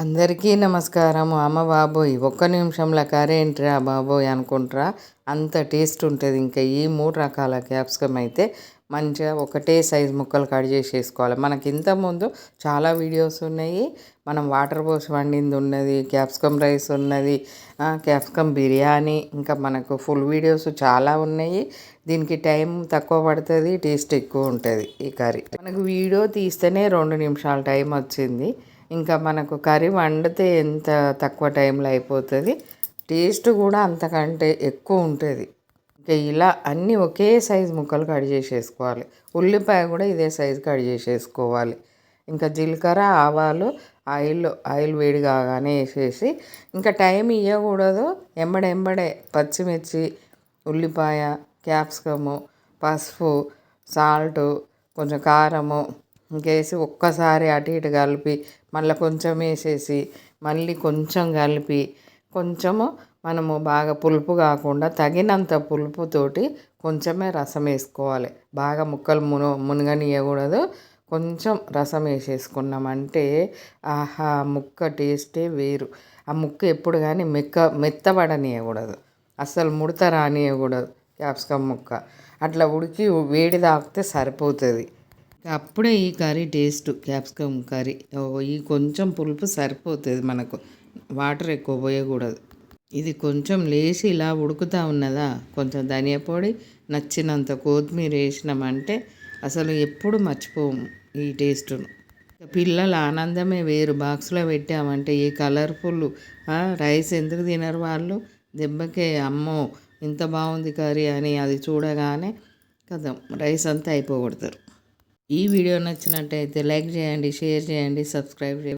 అందరికీ నమస్కారం. అమ్మ బాబోయ్ ఒక్క నిమిషంలో కర్రీ ఏంట్రా బాబోయ్ అనుకుంటారా? అంత టేస్ట్ ఉంటుంది. ఇంకా ఈ మూడు రకాల క్యాప్సికమ్ అయితే మంచిగా ఒకటే సైజ్ ముక్కలు కట్ చేసి వేసుకోవాలి మనకి ఇంతకుముందు చాలా వీడియోస్ ఉన్నాయి. మనం వాటర్ పోసి వండింది ఉన్నది క్యాప్సికమ్ రైస్ ఉన్నది క్యాప్సికమ్ బిర్యానీ ఇంకా మనకు ఫుల్ వీడియోస్ చాలా ఉన్నాయి. దీనికి టైం తక్కువ పడుతుంది టేస్ట్ ఎక్కువ ఉంటుంది ఈ కర్రీ. మనకు వీడియో తీస్తేనే రెండు నిమిషాల టైం వచ్చింది. ఇంకా మనకు కర్రీ వండితే ఎంత తక్కువ టైంలో అయిపోతుంది. టేస్ట్ కూడా అంతకంటే ఎక్కువ ఉంటుంది. ఇంకా ఇలా అన్నీ ఒకే సైజు ముక్కలు కట్ చేసేసుకోవాలి. ఉల్లిపాయ కూడా ఇదే సైజు కట్ చేసేసుకోవాలి. ఇంకా జీలకర్ర ఆవాలు ఆయిల్ ఆయిల్ వేడి కాగానే వేసేసి ఇంకా టైం ఇవ్వకూడదు ఎంబడెంబడే పచ్చిమిర్చి ఉల్లిపాయ క్యాప్సికము పసుపు సాల్టు కొంచెం కారము ఇంకేసి ఒక్కసారి అటు ఇటు కలిపి మళ్ళీ కొంచెం వేసేసి మళ్ళీ కొంచెం కలిపి కొంచెము మనము బాగా పులుపు కాకుండా తగినంత పులుపుతోటి కొంచెమే రసం వేసుకోవాలి. బాగా ముక్కలు మును మునగనియకూడదు. కొంచెం రసం వేసేసుకున్నామంటే ఆహా ముక్క టేస్టే వేరు. ఆ ముక్క ఎప్పుడు కానీ మెక్క మెత్తబడనియకూడదు. అస్సలు ముడత రానియకూడదు క్యాప్సికమ్ ముక్క. అట్లా ఉడికి వేడి తాకితే సరిపోతుంది. అప్పుడే ఈ కర్రీ టేస్ట్ క్యాప్సికమ్ కర్రీ. ఈ కొంచెం పులుపు సరిపోతుంది మనకు. వాటర్ ఎక్కువ పోయకూడదు. ఇది కొంచెం లేచి ఇలా ఉడుకుతా ఉన్నదా? కొంచెం ధనియా పొడి నచ్చినంత కొత్తిమీర వేసినామంటే అసలు ఎప్పుడు మర్చిపోము ఈ టేస్ట్ను. పిల్లల ఆనందమే వేరు. బాక్స్లో పెట్టామంటే ఈ కలర్ఫుల్ రైస్ ఎందుకు తినరు వాళ్ళు? దెబ్బకే అమ్మో ఇంత బాగుంది కర్రీ అని అది చూడగానే కదా రైస్ అంతా అయిపోగొడతారు. ఈ వీడియో నచ్చినట్టయితే లైక్ చేయండి షేర్ చేయండి సబ్స్క్రైబ్ చేయండి.